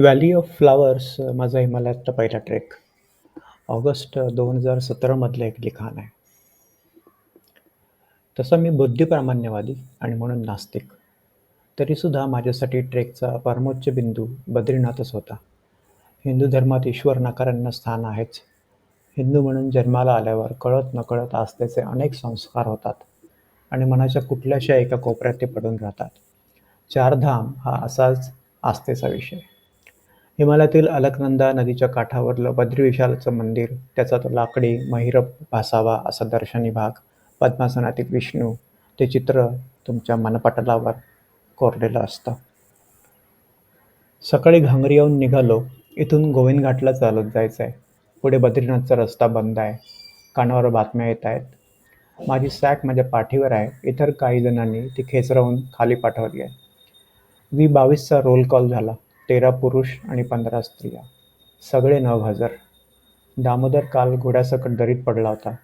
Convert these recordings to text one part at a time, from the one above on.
Valley of flowers माझा हिमालयातला पहिला trek. August दोन हजार सतरामधलं एक लिखाण आहे. तसा मी बुद्धिप्रामाण्यवादी आणि म्हणून नास्तिक. तरीसुद्धा माझ्यासाठी ट्रेकचा परमोच्च बिंदू बद्रीनाथच होता. हिंदू धर्मात ईश्वर नकारांना स्थान आहेच. हिंदू म्हणून जन्माला आल्यावर कळत-नकळत आस्थेचे अनेक संस्कार होतात आणि मनाच्या कुठल्याशा एका कोपऱ्यात ते पडून राहतात. चारधाम हा असाच आस्थेचा विषय. हिमालयातील अलकनंदा नदीच्या काठावरलं बद्रीविशालचं मंदिर, त्याचा तो लाकडी, महिरप भासावा असा दर्शनी भाग, पद्मासनातील विष्णू, ते चित्र तुमच्या मनपटलावर कोरलेलं असतं. सकाळी घांगरी येऊन निघालो. इथून गोविंदघाटला चालत जायचं आहे पुढे बद्रीनाथचा रस्ता बंद आहे. कानावर बातम्या येत आहेत माझी सॅक माझ्या पाठीवर आहे. इतर काही जणांनी ती खेचरवून खाली पाठवली आहे. वी बावीसचा रोल कॉल झाला. तेरा पुरुष आणि पंधरा स्त्रिया. सगळे नव हजर दामोदर काल घोड्यासकट दरीत पडला होता.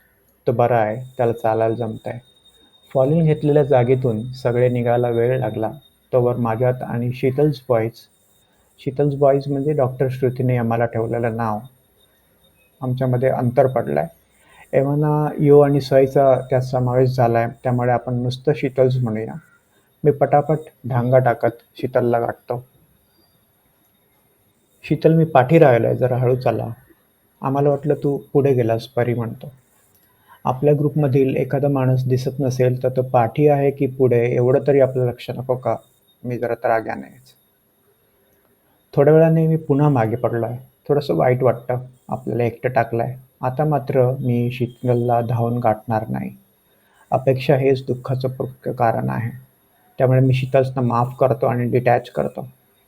तो बरा आहे. त्याला चालायला जमत आहे फॉलिन घेतलेल्या जागेतून सगळे निघायला वेळ लागला तोवर माझ्यात आणि शीतल्स बॉईज शीतल्स बॉईज म्हणजे डॉक्टर श्रुतीने आम्हाला ठेवलेलं नाव. आमच्यामध्ये अंतर पडलं आहे एव्हाना यो आणि सईचा त्यात समावेश झाला आहे त्यामुळे आपण नुसतं शीतल्स म्हणूया. मी पटापट ढांगा टाकत शीतलला गाठतो. शीतल मी पाठी राहिलो आहे जरा हळू चाला. आम्हाला वाटलं तू पुढे गेलास परी म्हणतो. आपल्या ग्रुपमधील एखादा माणूस दिसत नसेल तर तो पाठी आहे की पुढे एवढं तरी आपलं लक्ष नको का? मी जरा तर राग्या नाहीच थोड्या वेळाने मी पुन्हा मागे पडलो आहे थोडंसं वाईट वाटतं. आपल्याला एकटं टाकलं आहे आता मात्र मी शीतलला धावून गाठणार नाही. अपेक्षा हेच दुःखाचं मुख्य कारण आहे. त्यामुळे मी शीतल्सना माफ करतो आणि डिटॅच करतो.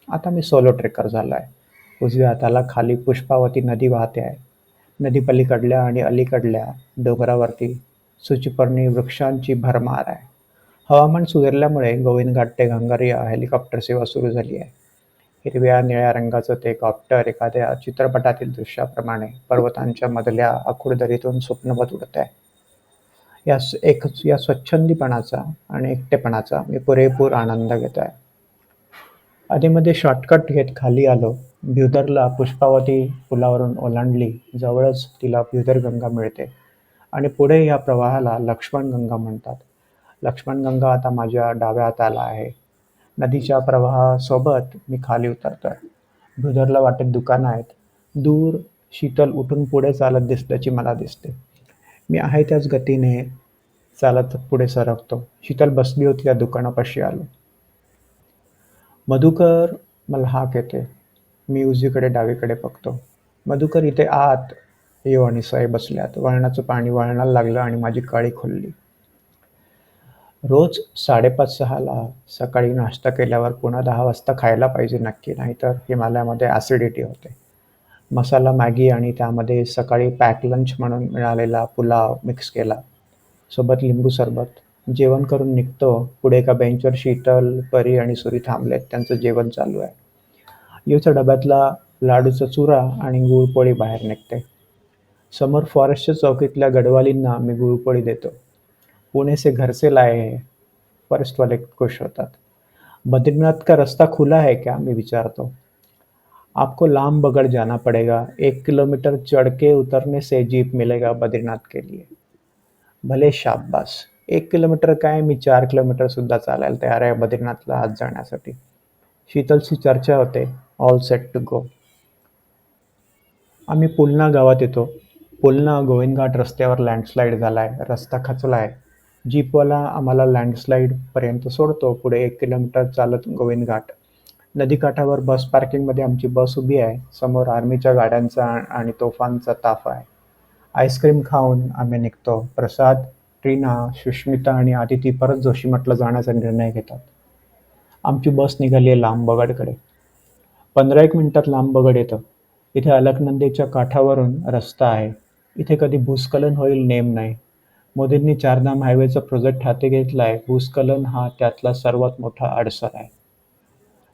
आता मी सोलो ट्रेकर झालो आहे उजव्या हाताला खाली पुष्पावती नदी वाहते आहे. नदी पलीकडल्या आणि अलीकडल्या डोंगरावरती सुचिपर्णी वृक्षांची भरमार आहे. हवामान सुधारल्यामुळे गोविंदघाट ते गंगारिया हेलिकॉप्टर सेवा सुरू झाली आहे. हिरव्या निळ्या रंगाचं ते कॉप्टर एखाद्या चित्रपटातील दृश्याप्रमाणे पर्वतांच्या मधल्या आखूड दरीतून स्वप्नवत आहे या एक या स्वच्छंदीपणाचा आणि एकटेपणाचा मी पुरेपूर आनंद घेत आहे आधीमध्ये शॉर्टकट घेत खाली आलो. भ्युदरला पुष्पावती पुलावरून ओलांडली. जवळच तिला भ्युदरगंगा मिळते आणि पुढे या प्रवाहाला लक्ष्मण गंगा म्हणतात. लक्ष्मण गंगा आता माझ्या डाव्या हाताला आहे. नदीच्या प्रवाहासोबत मी खाली उतरतोय. भ्युदरला वाटेत दुकानं आहेत. दूर शीतल उठून पुढे चालत दिसल्याची मला दिसते. मी आहे त्याच गतीने चालत पुढे सरकतो. शीतल बसली होती त्या दुकानापाशी आलो. मधुकर मला हाक येते. मी उजवीकडे डावीकडे बघतो. मधुकर इथे आत यो आणि साहेब बसल्यात. वळणाचं पाणी वळणाला लागलं आणि माझी काळी खुलली. रोज साडेपाच सहाला सकाळी नाश्ता केल्यावर पुन्हा दहा वाजता खायला पाहिजे नक्की, नाहीतर हिमालयामध्ये ॲसिडिटी होते. मसाला मॅगी आणि त्यामध्ये सकाळी पॅक लंच म्हणून मिळालेला पुलाव मिक्स केला. सोबत लिंबू सरबत. जेवण करून निघतो. पुढे एका बेंचवर शीतल, परी आणि सुरी थांबलेत. त्यांचं जेवण चालू आहे. योच्या डब्यातला लाडूचा चुरा आणि गुळपोळी बाहेर निघते. समोर फॉरेस्टच्या चौकीतल्या गडवालींना मी गुळपोळी देतो. पुणे से घर से लाए फॉरेस्टवाले खुश होतात. बद्रीनाथ का रस्ता खुला है क्या? मी विचारतो. आपको लामबगड जाना पड़ेगा. एक किलोमीटर चढ़ के उतरने से जीप मिलेगा बद्रीनाथ के लिए. भले शाब्बास. एक किलोमीटर काय मी चार किलोमीटर सुद्धा चालायला तयार आहे बद्रीनाथला आज जाण्यासाठी. शीतलशी चर्चा होते. All set to go. आम्ही पुलना गावात येतो. पुलना गोविंदघाट रस्त्यावर लँडस्लाईड झाला आहे रस्ता खचला आहे जीपवाला आम्हाला लँडस्लाईडपर्यंत सोडतो. पुढे एक किलोमीटर चालत गोविंदघाट. नदीकाठावर बस पार्किंगमध्ये आमची बस उभी आहे. समोर आर्मीच्या गाड्यांचा आणि तोफांचा ताफा आहे. आईस्क्रीम खाऊन आम्ही निघतो. प्रसाद, ट्रिना, सुष्मिता आणि आदिती परत जोशीमठला जाण्याचा निर्णय घेतात. आमची बस निघाली आहे लांबगडकडे. पंधरा एक मिनटात लांबगड येतं. इथे अलकनंदेच्या काठावरून रस्ता आहे. इथे कधी भूस्खलन होईल नेम नाही. मोदींनी चारधाम हायवेचा प्रोजेक्ट हाती आहे भूस्खलन हा त्यातला सर्वात मोठा अडसर आहे.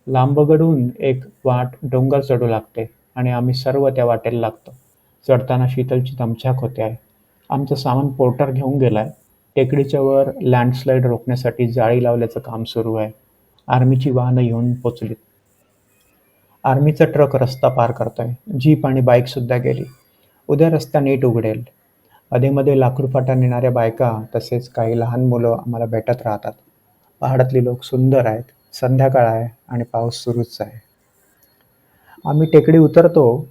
लांबगडहून एक वाट डोंगर चढू लागते आणि आम्ही सर्व त्या वाटेला लागतो. चढताना शीतलची दमछाक होते आहे. आमचं सामान पोर्टर घेऊन गेलाय. टेकडीच्या वर लँडस्लाईड रोखण्यासाठी जाळी लावल्याचं काम सुरू आहे. आर्मीची वाहनं येऊन पोचलीत. आर्मीचा ट्रक रस्ता पार करतोय. जीप आणि बाईकसुद्धा गेली. उद्या रस्ता नीट उघडेल. अधेमध्ये लाकूड फाटा नेणाऱ्या बायका तसेच काही लहान मुलं आम्हाला भेटत राहतात. पहाडातली लोक सुंदर आहेत. संध्याकाळ आहे आणि पाऊस सुरूच आहे. आम्ही टेकडी उतरतो.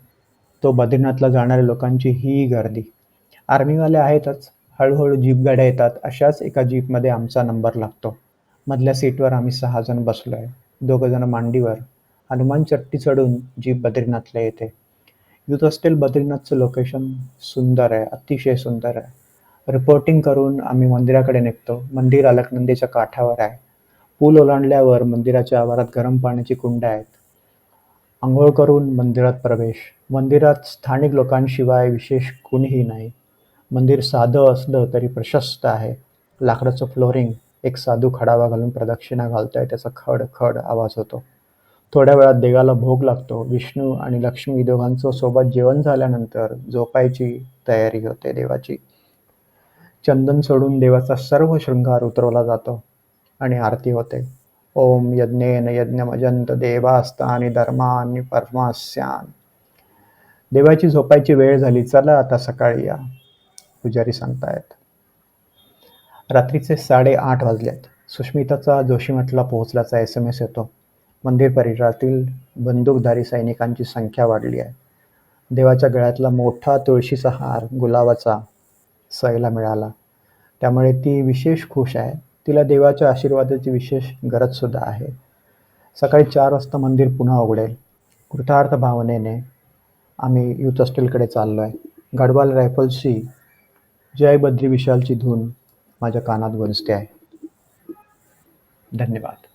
तो बद्रीनाथला जाणाऱ्या लोकांची ही गर्दी. आर्मीवाले आहेतच. हळूहळू जीप गाड्या येतात. अशाच एका जीपमध्ये आमचा नंबर लागतो. मधल्या सीटवर आम्ही सहा जण बसलो आहे दोघं जण मांडीवर. हनुमान चट्टी चढून जी बद्रीनाथला येते. युथ हॉस्टेल बद्रीनाथचं लोकेशन सुंदर आहे अतिशय सुंदर आहे. रिपोर्टिंग करून आम्ही मंदिराकडे निघतो. मंदिर अलकनंदीच्या काठावर आहे. पूल ओलांडल्यावर मंदिराच्या आवारात गरम पाण्याची कुंड आहेत. आंघोळ करून मंदिरात प्रवेश. मंदिरात स्थानिक लोकांशिवाय विशेष कुणीही नाही. मंदिर साधं असलं तरी प्रशस्त आहे. लाकडाचं फ्लोरिंग एक साधू खडावा घालून प्रदक्षिणा घालतोय त्याचा खड खड आवाज होतो. थोड्या वेळात देवाला भोग लागतो. विष्णू आणि लक्ष्मी दोघांचं सोबत जेवण झाल्यानंतर झोपायची तयारी होते देवाची. चंदन सोडून देवाचा सर्व शृंगार उतरवला जातो आणि आरती होते. ओम यज्ञेन यज्ञमजंत देवास्तानी धर्मानी परमास्यान. देवाची झोपायची वेळ झाली चला आता सकाळी या. पुजारी सांगतायत. रात्रीचे साडेआठ वाजलेत. सुष्मिताचा जोशीमठला पोहोचल्याचा एस एम एस येतो. मंदिर परिसरातील बंदूकधारी सैनिकांची संख्या वाढली आहे. देवाच्या गळ्यातला मोठा तुळशीचा हार गुलाबाचा सहायला मिळाला. त्यामुळे ती विशेष खुश आहे. तिला देवाच्या आशीर्वादाची विशेष गरजसुद्धा आहे. सकाळी चार वाजता मंदिर पुन्हा उघडेल. कृतार्थ भावनेने आम्ही युथ हॉस्टेलकडे चाललो आहे गडवाल रायफल्सची जय बद्री विशालची धून माझ्या कानात गुंजते आहे. धन्यवाद.